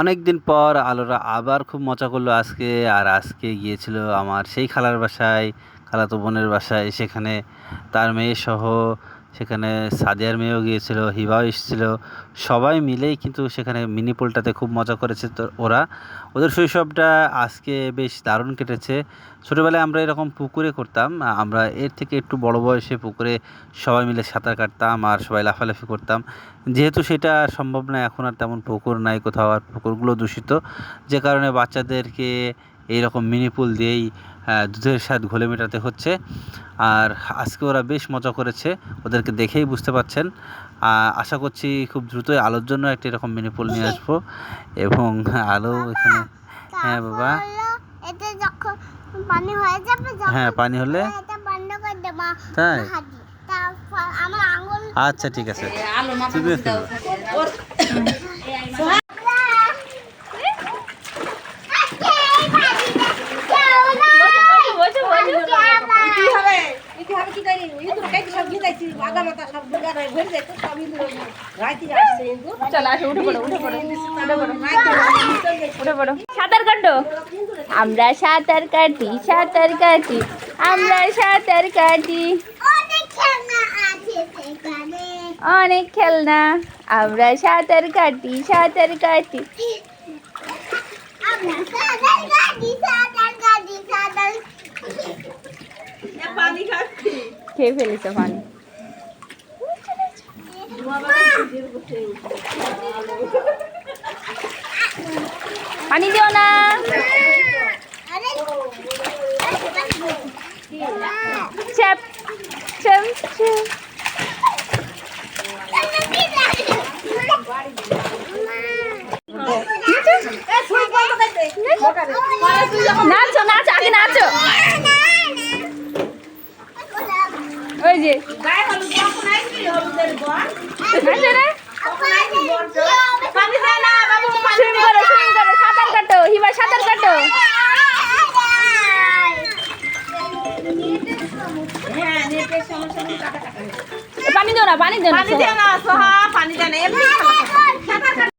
অনেক দিন পর আলোরা আবার খুব মজা করল আজকে, আর আজকে গিয়েছিল আমার সেই খালার বাসায়, খালাতো বোনের বাসায়, সেখানে তার মেয়ে সহ সেখানে সাদিয়ার মেয়েও গিয়েছিল, হিবাও এসেছিল। সবাই মিলেই কিন্তু সেখানে মিনি পুলটাতে খুব মজা করেছে তো ওরা। ওদের শৈশবটা আজকে বেশ দারুণ কেটেছে। ছোটোবেলায় আমরা এরকম পুকুরে করতাম, আমরা এর থেকে একটু বড় বয়সে পুকুরে সবাই মিলে সাঁতার কাটতাম আর সবাই লাফালাফি করতাম। যেহেতু সেটা সম্ভব না, এখন আর তেমন পুকুর নাই কোথাও, আর পুকুরগুলো দূষিত। যে কারণে বাচ্চাদেরকে এইরকম মিনি পুল দিয়েই আহ, দুধের স্বাদ ঘোলে মেটাতে হচ্ছে। আর আজকে ওরা বেশ মজা করেছে ওদেরকে দেখেই বুঝতে পাচ্ছেন। আশা করছি খুব দ্রুতই আলোর জন্য একটা এরকম মিনি পুল নিয়ে আসব। এবং আলো এখানে হ্যাঁ বাবা। তারপর হলো এটা যখন পানি হয়ে হ্যাঁ পানি হলে? এটা বন্ধ করে দেবো তাই? আচ্ছা ঠিক আছে। তুমি দাও ওর কি হবে কি হবে কি করি ইঁদুর কাইতে সব গিতাইছি আগা মাথা সব দুগা রয়ে ভরে যায় তো সব ইঁদুর রাইতে আসছে ইঁদুর চলো আসো উঠে পড়ো উঠে পড়ো উঠে উঠে পড়ো সাঁতার কাটো আমরা সাঁতার কাটি সাঁতার কাটি আমরা সাঁতার কাটি অনেক খেলনা আছে সেখানে অনেক খেলনা আমরা সাঁতার কাটি সাঁতার কাটি আমরা সাঁতার কাটি সাঁতার কাটি সাঁতার পানি খাচ্ছি খেয়ে ফেলেছে পানি পানি দিও না। আরে চ্যাপ চ্যাপ চ্যাপ। নাচো নাচো আগে নাচো। ওই যে। নাচো না পানি দেয় না বাবু পানি সুইম করো সুইম করো সাঁতার কাটো হিবা সাঁতার কাটো নেটের সমস্যা নেই, কাটা কাটা। পানি দিও না পানি দিও না পানি দিও না সোহা পানি দিও না।